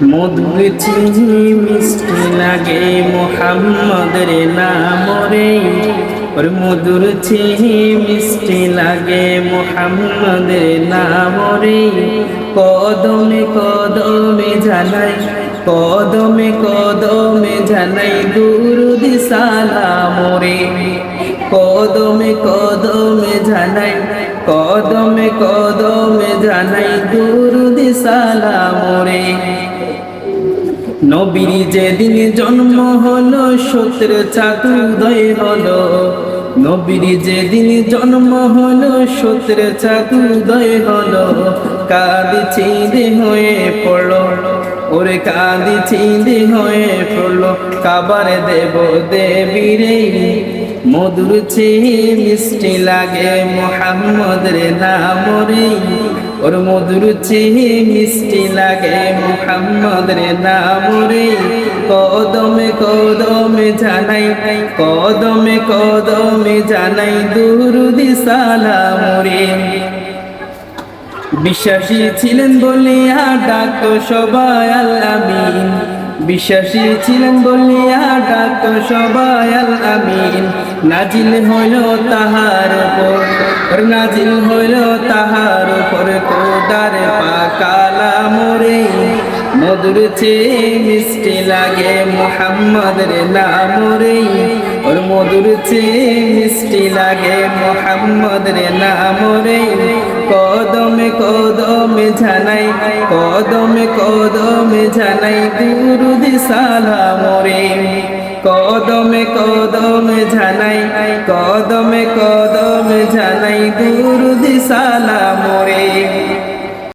মধুর চিনি মিষ্টি লাগে মোহাম্মদের নাম রে ওর মধুর চিনি মিষ্টি লাগে মোহাম্মদের নাম রে কদমে কদমে জানাই, কদমে কদমে জানাই দুরুদি সালাম রে কদমে কদমে জানাই, কদমে কদমে জানাই দুরুদি সালাম রে নবীর যেদিন জন্ম হলো, সত্র চাতুদয় হলো। নবীর যেদিন জন্ম হলো, সত্র চাতুদয় হলো। কাঁদি চিঁদে হয়ে পড়ল, ওরে কাঁদি চিঁদে হয়ে পড়ল। কাবার দেব দেবীরে মধুর চেয়ে মিষ্টি লাগে মোহাম্মদ রে নাম রে। ওর মধুর চেয়ে মিষ্টি লাগে মোহাম্মদ রে নাম রে কদমে কদমে জানাই, কদমে কদমে জানাই দুরুদি সালাম রে বিশ্বাসী ছিলেন বলিয়া ডাক সবাই আমিন বিশ্বাসী ছিলেন বলিয়া ডাক সবাই আমিন নাজিল হইল তাহার উপর। নাজিল হইল তাহার উপর কোদার পাকালা মোরে মধুর চেয়ে মিষ্টি লাগে মোহাম্মদ রে নাম রে ওর মধুর চেয়ে মিষ্টি লাগে মোহাম্মদ রে নাম রে কদমে কদমে জানাই, কদমে কদমে জানাই দুরুদি সালাম রে কদমে কদমে জানাই, কদমে কদমে জানাই দুরুদি সালাম রে